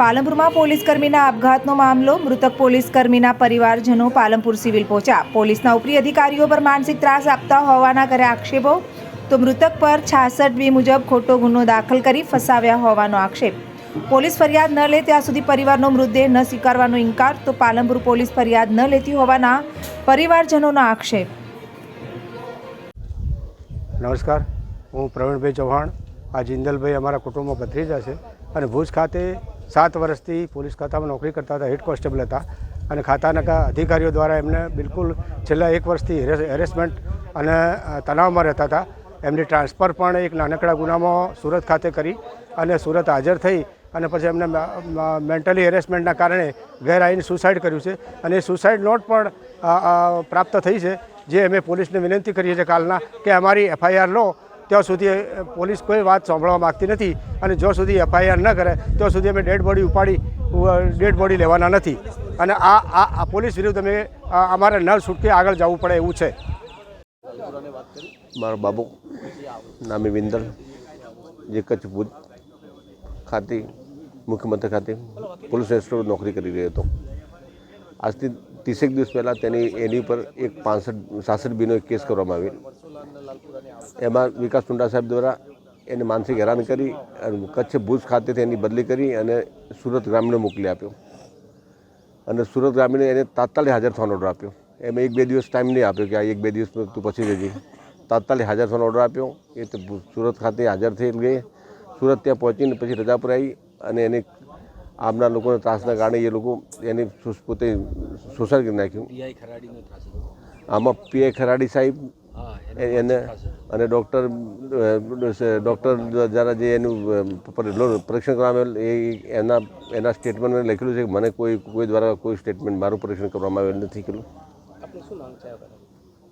પાલનપુરમાં police કર્મીના આપઘાતનો મામલો. મૃતક police કર્મીના પરિવારજનો પાલનપુર સિવિલ પહોંચ્યા. પોલીસના ઉપરી અધિકારીઓ પર માનસિક ત્રાસ આપતા હોવાના કર્યા આક્ષેપો. તો મૃતક પર છાસઠ બી મુજબ ખોટો ગુનો દાખલ કરી ફસાવ્યા હોવાનો આક્ષેપ. પોલીસ ફરિયાદ ન લે ત્યાં સુધી પરિવારનો મૃતદેહ ન સ્વીકારવાનો ઇનકાર. તો પાલનપુર પોલીસ ફરિયાદ ન લેતી હોવાના પરિવારજનોનો આક્ષેપ. નમસ્કાર. હું પ્રવીણભાઈ ચૌહાણ. આ જિંદલભાઈ અમારા કુટુંબમાં ભત્રીજા છે. અને ભુજ ખાતે સાત વર્ષથી પોલીસ ખાતામાં નોકરી કરતા હતા, હેડ કોન્સ્ટેબલ હતા અને ખાતાના અધિકારીઓ દ્વારા એમને બિલકુલ છેલ્લા એક વર્ષથી હેરેસમેન્ટ અને તણાવમાં રહેતા હતા. એમની ટ્રાન્સફર પણ એક નાનકડા ગુનામાં સુરત ખાતે કરી અને સુરત હાજર થઈ અને પછી એમને મેન્ટલી હેરેસમેન્ટના કારણે ઘેર આવીને સુસાઇડ કર્યું છે. અને એ સુસાઇડ નોટ પણ પ્રાપ્ત થઈ છે. જે અમે પોલીસને વિનંતી કરીએ છીએ કાલના કે અમારી એફઆઈઆર લો ત્યાં સુધી પોલીસ કોઈ વાત સાંભળવા માગતી નથી અને જો સુધી એફઆઈઆર ન કરે, ત્યાં સુધી અમે ડેડ બોડી ઉપાડી ડેડ બોડી લેવાના નથી. અને આ આ પોલીસ વિરુદ્ધ અમે અમારે ન છૂટકે આગળ જવું પડે એવું છે. મારો બાબુ, નામી વિંદર જે કચ્છ ભુજ ખાતે, મુખ્યમંત્રી ખાતે પોલીસ ઇન્સ્પેક્ટર નોકરી કરી રહ્યો હતો. આજથી ત્રીસેક દિવસ પહેલાં તેની, એની ઉપર એક પાંસઠ, સાસઠ બીનો એક કેસ કરવામાં આવેલ એમાં વિકાસ ટુંડા સાહેબ દ્વારા એને માનસિક હેરાન કરી અને કચ્છ ભુજ ખાતેથી એની બદલી કરી અને સુરત ગ્રામીણ મોકલી આપ્યો. અને સુરત ગ્રામીણે એને તાત્કાલિક હાજર થવાનો ઓર્ડર આપ્યો. એમ એક બે દિવસ ટાઈમ નહીં આપ્યો કે આ એક બે દિવસ તું પછી જજે તાત્કાલિક હાજર થવાનો ઓર્ડર આપ્યો. એ તો સુરત ખાતે હાજર થઈ ગઈ. સુરત ત્યાં પહોંચીને પછી રજા પર આવી અને એને આમના લોકોના ત્રાસના કારણે એ લોકો એને પોતે સુસાઇડ કરી નાખ્યું આમાં પીઆઈ ખરાડી સાહેબ એને અને ડૉક્ટર ડૉક્ટર દ્વારા જે એનું પરીક્ષણ કરવામાં આવેલ એ એના એના સ્ટેટમેન્ટમાં લખેલું છે કે મને કોઈ કોઈ દ્વારા કોઈ સ્ટેટમેન્ટ મારું પરીક્ષણ કરવામાં આવેલું નથી કર્યું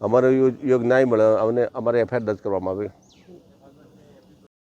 અમારો યોગ યોગ ન્યાય મળે અમને અમારે એફઆઈઆર દર્જ કરવામાં આવે.